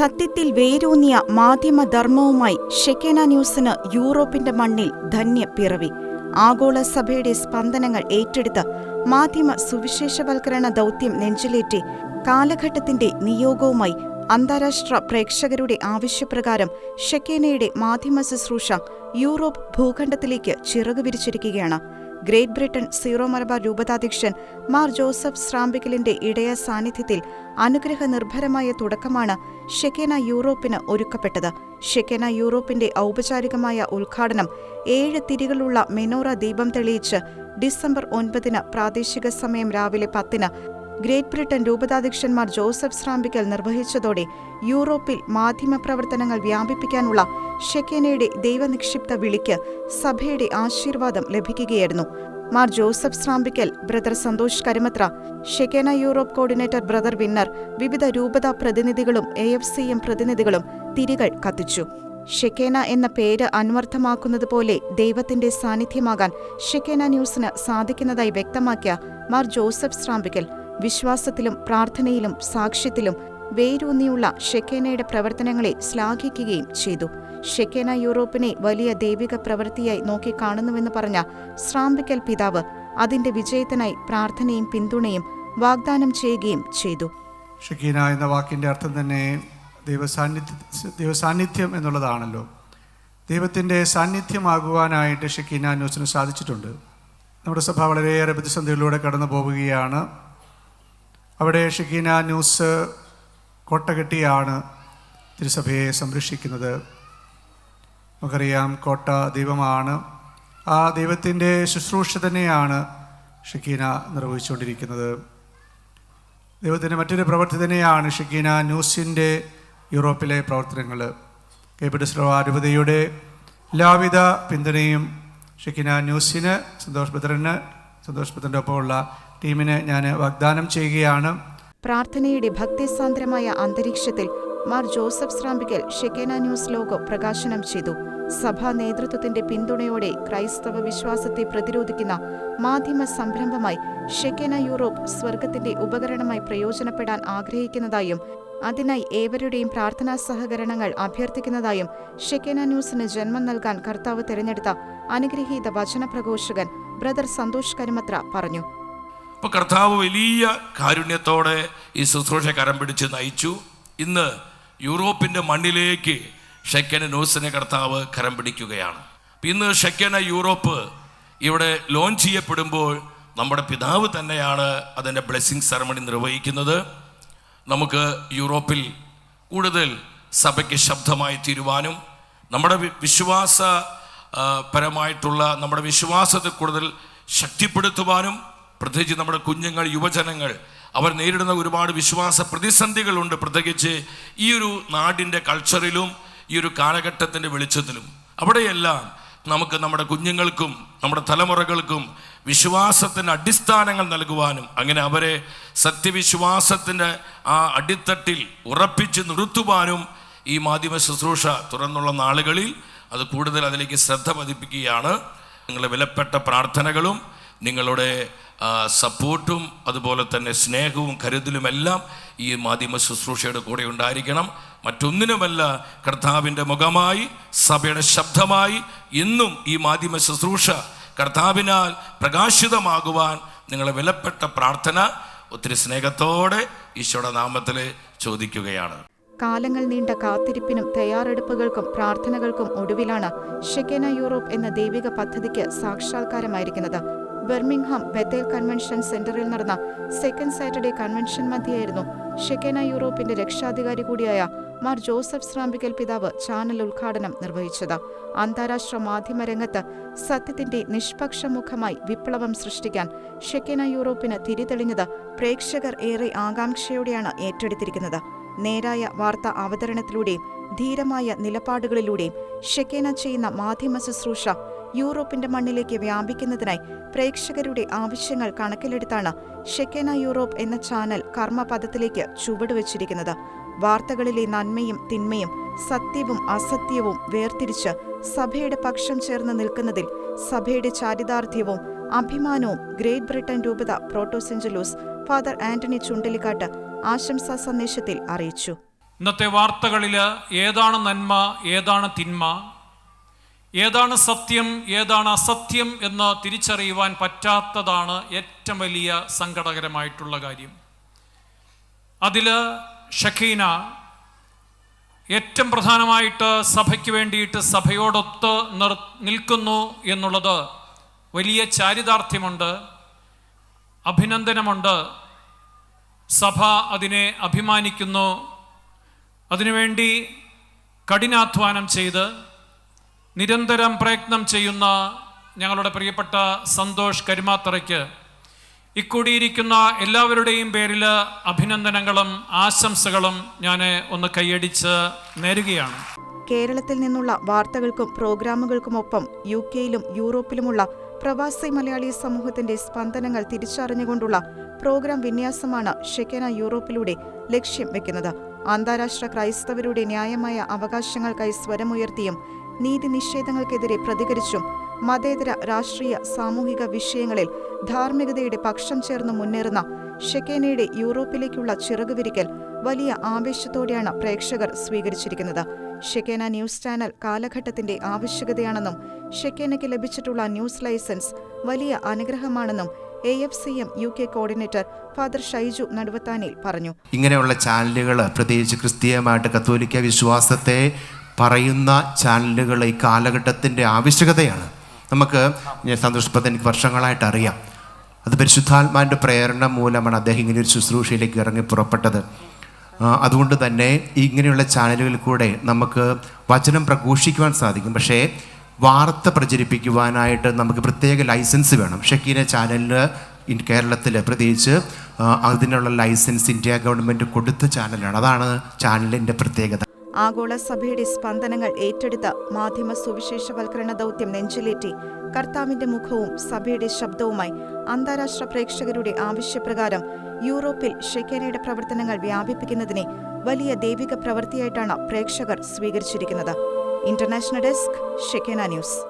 സത്യത്തിൽ വേരൂന്നിയ മാധ്യമധർമ്മവുമായി ഷെക്കേന ന്യൂസിന് യൂറോപ്പിന്റെ മണ്ണിൽ ധന്യ പിറവി. ആഗോള സഭയുടെ സ്പന്ദനങ്ങൾ ഏറ്റെടുത്ത് മാധ്യമ സുവിശേഷവൽക്കരണ ദൗത്യം നെഞ്ചിലേറ്റി കാലഘട്ടത്തിന്റെ നിയോഗവുമായി അന്താരാഷ്ട്ര പ്രേക്ഷകരുടെ ആവശ്യപ്രകാരം ഷെക്കേനയുടെ മാധ്യമ ശുശ്രൂഷ യൂറോപ്പ് ഭൂഖണ്ഡത്തിലേക്ക് ചിറകു വിരിച്ചിരിക്കുകയാണ്. ഗ്രേറ്റ് ബ്രിട്ടൻ സീറോ മലബാർ രൂപതാധ്യക്ഷൻ മാർ ജോസഫ് സ്രാമ്പിക്കലിന്റെ ഇടയ സാന്നിധ്യത്തിൽ അനുഗ്രഹ നിർഭരമായ തുടക്കമാണ് ഷെക്കേന യൂറോപ്പിന് ഒരുക്കപ്പെട്ടത്. ഷെക്കേന യൂറോപ്പിന്റെ ഔപചാരികമായ ഉദ്ഘാടനം ഏഴ് തിരികളുള്ള മെനോറ ദീപം തെളിയിച്ച് ഡിസംബർ ഒൻപതിന് പ്രാദേശിക സമയം രാവിലെ പത്തിന് ഗ്രേറ്റ് ബ്രിട്ടൻ രൂപതാധ്യക്ഷന്മാർ ജോസഫ് സ്രാമ്പിക്കൽ നിർവഹിച്ചതോടെ യൂറോപ്പിൽ മാധ്യമപ്രവർത്തനങ്ങൾ വ്യാപിപ്പിക്കാനുള്ള ഷെക്കേനയുടെ ദൈവനിക്ഷിപ്ത വിളിക്ക് സഭയുടെ ആശീർവാദം ലഭിക്കുകയായിരുന്നു. Mar Joseph Srampickal brother Santhosh Karimathra Shekinah Europe coordinator brother Winner വിവിധ രൂപതാ പ്രതിനിധികളും എ എഫ് സി എം പ്രതിനിധികളും തിരികൾ കത്തിച്ചു. ഷെക്കേന എന്ന പേര് അന്വർത്ഥമാക്കുന്നത് പോലെ ദൈവത്തിന്റെ സാന്നിധ്യമാകാൻ ഷെക്കേന ന്യൂസിന് സാധിക്കുന്നതായി വ്യക്തമാക്കിയ മാർ ജോസഫ് സ്രാമ്പിക്കൽ വിശ്വാസത്തിലും പ്രാർത്ഥനയിലും സാക്ഷ്യത്തിലും വേരൂന്നിയുള്ള ഷെക്കേനയുടെ പ്രവർത്തനങ്ങളെ ശ്ലാഘിക്കുകയും ചെയ്തു. ഷെക്കേന യൂറോപ്പിനെ വലിയ ദൈവിക പ്രവൃത്തിയായി നോക്കിക്കാണുന്നുവെന്ന് പറഞ്ഞ ശ്രാമ്പിക്കൽ പിതാവ് അതിന്റെ വിജയത്തിനായി പ്രാർത്ഥനയും പിന്തുണയും വാഗ്ദാനം ചെയ്യുകയും ചെയ്തു. ഷെക്കീന എന്ന വാക്കിന്റെ അർത്ഥം തന്നെ ദൈവസാന്നിധ്യ ദൈവസാന്നിധ്യം എന്നുള്ളതാണല്ലോ. ദൈവത്തിന്റെ സാന്നിധ്യമാകുവാനായിട്ട് ഷെക്കീന ന്യൂസിന് സാധിച്ചിട്ടുണ്ട്. നമ്മുടെ സഭ വളരെയേറെ പ്രതിസന്ധികളിലൂടെ കടന്നു പോവുകയാണ് അവിടെ ഷിഖീന ന്യൂസ് കോട്ടകെട്ടിയാണ് തിരുസഭയെ സംരക്ഷിക്കുന്നത്. നമുക്കറിയാം കോട്ട ദൈവമാണ്. ആ ദൈവത്തിന്റെ ശുശ്രൂഷ തന്നെയാണ് ഷക്കീന നിർവഹിച്ചുകൊണ്ടിരിക്കുന്നത്. ദൈവത്തിന്റെ മറ്റൊരു പ്രവൃത്തി തന്നെയാണ് ഷക്കീന ന്യൂസിന്റെ യൂറോപ്പിലെ പ്രവർത്തനങ്ങൾ. കേപിഡസ്ലോ അരുപതയുടെ എല്ലാവിധ പിന്തുണയും ഷക്കീന ന്യൂസിന് സന്തോഷ് ഭദ്രന് സന്തോഷ് ഭദ്രന്റെ ഒപ്പമുള്ള ടീമിന് ഞാൻ വാഗ്ദാനം ചെയ്യുകയാണ്. പ്രാർത്ഥനയുടെ ഭക്തിസാന്ദ്രമായ അന്തരീക്ഷത്തിൽ Mar Joseph Srampickal Shekinah news logo പ്രകാശനം ചെയ്തു. സഭാ നേതൃത്വത്തിന്റെ പിന്തുണയോടെ ക്രൈസ്തവ വിശ്വാസത്തെ പ്രതിരോധിക്കുന്ന മാധ്യമ സംരംഭമായി ഷെക്കേന യൂറോപ്പ് സ്വർഗത്തിന്റെ ഉപകരണമായി പ്രയോജനപ്പെടാൻ ആഗ്രഹിക്കുന്നതായും അതിനായി ഏവരുടെയും പ്രാർത്ഥനാ സഹകരണങ്ങൾ അഭ്യർത്ഥിക്കുന്നതായും ഷെക്കേന ന്യൂസിന് ജന്മം നൽകാൻ കർത്താവ് തിരഞ്ഞെടുത്ത അനുഗ്രഹീത വചനപ്രഘോഷകൻ ബ്രദർ സന്തോഷ് കരിമത്ര പറഞ്ഞു. അപ്പൊ കർത്താവ് വലിയ കാരുണ്യത്തോടെ ഈ ശുശ്രൂഷ കരം പിടിച്ച് നയിച്ചു. ഇന്ന് യൂറോപ്പിന്റെ മണ്ണിലേക്ക് ഷെക്കന നോസിനെ കർത്താവ് കരം പിടിക്കുകയാണ്. ഇന്ന് ഷെക്കന യൂറോപ്പ് ഇവിടെ ലോഞ്ച് ചെയ്യപ്പെടുമ്പോൾ നമ്മുടെ പിതാവ് തന്നെയാണ് അതിന്റെ ബ്ലെസ്സിങ് സെറമണി നിർവഹിക്കുന്നത്. നമുക്ക് യൂറോപ്പിൽ കൂടുതൽ സഭയ്ക്ക് ശബ്ദമായി തീരുവാനും നമ്മുടെ വിശ്വാസ പരമായിട്ടുള്ള നമ്മുടെ വിശ്വാസത്തെ കൂടുതൽ ശക്തിപ്പെടുത്തുവാനും പ്രത്യേകിച്ച് നമ്മുടെ കുഞ്ഞുങ്ങൾ യുവജനങ്ങൾ അവർ നേരിടുന്ന ഒരുപാട് വിശ്വാസ പ്രതിസന്ധികളുണ്ട് പ്രത്യേകിച്ച് ഈ ഒരു നാടിന്റെ കൾച്ചറിലും ഈ ഒരു കാലഘട്ടത്തിന്റെ വെളിച്ചത്തിലും. അവിടെയെല്ലാം നമുക്ക് നമ്മുടെ കുഞ്ഞുങ്ങൾക്കും നമ്മുടെ തലമുറകൾക്കും വിശ്വാസത്തിന്റെ അടിസ്ഥാനങ്ങൾ നൽകുവാനും അങ്ങനെ അവരെ സത്യവിശ്വാസത്തിന്റെ ആ അടിത്തട്ടിൽ ഉറപ്പിച്ച് നിർത്തുവാനും ഈ മാധ്യമ ശുശ്രൂഷ തുറന്നുള്ള നാളുകളിൽ അത് കൂടുതൽ അതിലേക്ക് ശ്രദ്ധ പതിപ്പിക്കുകയാണ്. നിങ്ങളുടെ വിലപ്പെട്ട പ്രാർത്ഥനകളും നിങ്ങളുടെ സപ്പോർട്ടും അതുപോലെ തന്നെ സ്നേഹവും കരുതലുമെല്ലാം ഈ മാധ്യമ ശുശ്രൂഷയുടെ കൂടെ ഉണ്ടായിരിക്കണം. മറ്റൊന്നിനുമല്ല കർത്താവിന്റെ മുഖമായി സഭയുടെ ശബ്ദമായി എന്നും ഈ മാധ്യമ ശുശ്രൂഷ കർത്താവിനാൽ പ്രകാശിതമാകുവാൻ നിങ്ങളെ വിലപ്പെട്ട പ്രാർത്ഥന ഒത്തിരി സ്നേഹത്തോടെ ഈശോയുടെ നാമത്തിൽ ചോദിക്കുകയാണ്. കാലങ്ങൾ നീണ്ട കാത്തിരിപ്പിനും തയ്യാറെടുപ്പുകൾക്കും പ്രാർത്ഥനകൾക്കും ഒടുവിലാണ് ഷെക്കേന യൂറോപ്പ് എന്ന ദൈവിക പദ്ധതിക്ക് സാക്ഷാത്കാരമായിരിക്കുന്നത്. ബെർമിംഗ്ഹാം ബത്തേൽ കൺവെൻഷൻ സെന്ററിൽ നടന്ന സെക്കൻഡ് സാറ്റർഡേ കൺവെൻഷൻ മധ്യയായിരുന്നു ഷെക്കേന യൂറോപ്പിന്റെ രക്ഷാധികാരി കൂടിയായ മാർ ജോസഫ് ശ്രാമ്പിക്കൽ പിതാവ് ചാനൽ ഉദ്ഘാടനം നിർവഹിച്ചത്. അന്താരാഷ്ട്ര മാധ്യമരംഗത്ത് സത്യത്തിന്റെ നിഷ്പക്ഷ മുഖമായി വിപ്ലവം സൃഷ്ടിക്കാൻ ഷെക്കേന യൂറോപ്പിന് തിരിതെളിഞ്ഞത് പ്രേക്ഷകർ ഏറെ ആകാംക്ഷയോടെയാണ് ഏറ്റെടുത്തിരിക്കുന്നത്. നേരായ വാർത്ത അവതരണത്തിലൂടെയും ധീരമായ നിലപാടുകളിലൂടെയും ഷെക്കേന ചെയ്യുന്ന മാധ്യമ ശുശ്രൂഷ യൂറോപ്പിന്റെ മണ്ണിലേക്ക് വ്യാപിക്കുന്നതിനായി പ്രേക്ഷകരുടെ ആവശ്യങ്ങൾ കണക്കിലെടുത്താണ് ഷെക്കേന യൂറോപ്പ് എന്ന ചാനൽ കർമ്മപദത്തിലേക്ക് ചുവടുവച്ചിരിക്കുന്നത്. വാർത്തകളിലെ നന്മയും തിന്മയും സത്യവും അസത്യവും വേർതിരിച്ച് സഭയുടെ പക്ഷം ചേർന്ന് നിൽക്കുന്നതിൽ സഭയുടെ ചാരിതാർത്ഥ്യവും അഭിമാനവും ഗ്രേറ്റ് ബ്രിട്ടൻ രൂപത പ്രോട്ടോസെഞ്ചലൂസ് ഫാദർ ആന്റണി ചുണ്ടലിക്കാട്ട് ആശംസാ സന്ദേശത്തിൽ അറിയിച്ചു. ഇന്നത്തെ വാർത്തകളിൽ ഏതാണ് നന്മ ഏതാണ് തിന്മ? ഏതാണ് സത്യം ഏതാണ് അസത്യം എന്ന് തിരിച്ചറിയുവാൻ പറ്റാത്തതാണ് ഏറ്റവും വലിയ സങ്കടകരമായിട്ടുള്ള കാര്യം. അതിൽ ഷഖീന ഏറ്റവും പ്രധാനമായിട്ട് സഭയ്ക്ക് വേണ്ടിയിട്ട് സഭയോടൊത്ത് നിർ നിൽക്കുന്നു എന്നുള്ളത് വലിയ ചാരിതാർത്ഥ്യമുണ്ട് അഭിനന്ദനമുണ്ട്. സഭ അതിനെ അഭിമാനിക്കുന്നു. അതിനുവേണ്ടി കഠിനാധ്വാനം ചെയ്ത് നിരന്തരം പ്രയത്നം ചെയ്യുന്ന ഞങ്ങളുടെ പ്രിയപ്പെട്ട സന്തോഷ് കരുമാത്തറയ്ക്ക് ഇക്കൂടിയിരിക്കുന്ന എല്ലാവരുടെയും പേരിൽ അഭിനന്ദനങ്ങളും ആശംസകളും ഞാൻ ഒന്ന് കൈയടിച്ച് നേരുകയാണ്. കേരളത്തിൽ നിന്നുള്ള വാർത്തകൾക്കും പ്രോഗ്രാമുകൾക്കുമൊപ്പം യു കെയിലും യൂറോപ്പിലുമുള്ള പ്രവാസി മലയാളി സമൂഹത്തിന്റെ സ്പന്ദനങ്ങൾ തിരിച്ചറിഞ്ഞുകൊണ്ടുള്ള പ്രോഗ്രാം വിന്യാസമാണ് ഷെക്കന യൂറോപ്പിലൂടെ ലക്ഷ്യം വെക്കുന്നത്. അന്താരാഷ്ട്ര ക്രൈസ്തവരുടെ ന്യായമായ അവകാശങ്ങൾക്കായി സ്വരമുയർത്തിയും നീതി നിഷേധങ്ങൾക്കെതിരെ പ്രതികരിച്ചും മതേതര രാഷ്ട്രീയ സാമൂഹിക വിഷയങ്ങളിൽ ധാർമ്മികതയുടെ പക്ഷം ചേർന്ന് മുന്നേറുന്ന ഷെക്കേനയുടെ യൂറോപ്പിലേക്കുള്ള ചിറകുവിരിക്കൽ വലിയ ആവേശത്തോടെയാണ് പ്രേക്ഷകർ സ്വീകരിച്ചിരിക്കുന്നത്. ഷെക്കേന ന്യൂസ് ചാനൽ കാലഘട്ടത്തിന്റെ ആവശ്യകതയാണെന്നും ഷെക്കേനയ്ക്ക് ലഭിച്ചിട്ടുള്ള ന്യൂസ് ലൈസൻസ് വലിയ അനുഗ്രഹമാണെന്നും A F C M U K coordinator father Shaiju Naduvathanil പറഞ്ഞു. ഇങ്ങനെയുള്ള ചാനലുകൾ പ്രത്യേകിച്ച് ക്രിസ്തീയമായിട്ട് കത്തോലിക്ക വിശ്വാസത്തെ പറയുന്ന ചാനലുകൾ ഈ കാലഘട്ടത്തിന്റെ ആവശ്യകതയാണ്. നമുക്ക് സന്തോഷപ്പത്തെ എനിക്ക് വർഷങ്ങളായിട്ട് അറിയാം. അത് പരിശുദ്ധാത്മാന്റെ പ്രേരണ മൂലമാണ് അദ്ദേഹം ഇങ്ങനെ ഒരു ശുശ്രൂഷയിലേക്ക് ഇറങ്ങി പുറപ്പെട്ടത്. അതുകൊണ്ട് തന്നെ ഇങ്ങനെയുള്ള ചാനലുകളിൽ കൂടെ നമുക്ക് വചനം പ്രഘോഷിക്കുവാൻ സാധിക്കും. പക്ഷേ വാർത്ത പ്രചരിപ്പിക്കുവാനായിട്ട് നമുക്ക് പ്രത്യേക ലൈസൻസ് വേണം. ഷക്കീന ചാനലിന് ഇൻ കേരളത്തിൽ പ്രത്യേകിച്ച് അതിനുള്ള ലൈസൻസ് ഇന്ത്യ ഗവൺമെന്റ് കൊടുത്ത ചാനലാണ്. അതാണ് ചാനലിന്റെ പ്രത്യേകത. ആഗോള സഭയുടെ സ്പന്ദനങ്ങൾ ഏറ്റെടുത്ത് മാധ്യമ സുവിശേഷവൽക്കരണ ദൗത്യം നെഞ്ചിലേറ്റി. കർത്താവിന്റെ മുഖവും സഭയുടെ ശബ്ദവുമായി അന്താരാഷ്ട്ര പ്രേക്ഷകരുടെ ആവശ്യപ്രകാരം യൂറോപ്പിൽ ഷെക്കേനയുടെ പ്രവർത്തനങ്ങൾ വ്യാപിപ്പിക്കുന്നതിനെ വലിയ ദൈവിക പ്രവൃത്തിയായിട്ടാണ് പ്രേക്ഷകർ സ്വീകരിച്ചിരിക്കുന്നത്. International desk Shekinah news.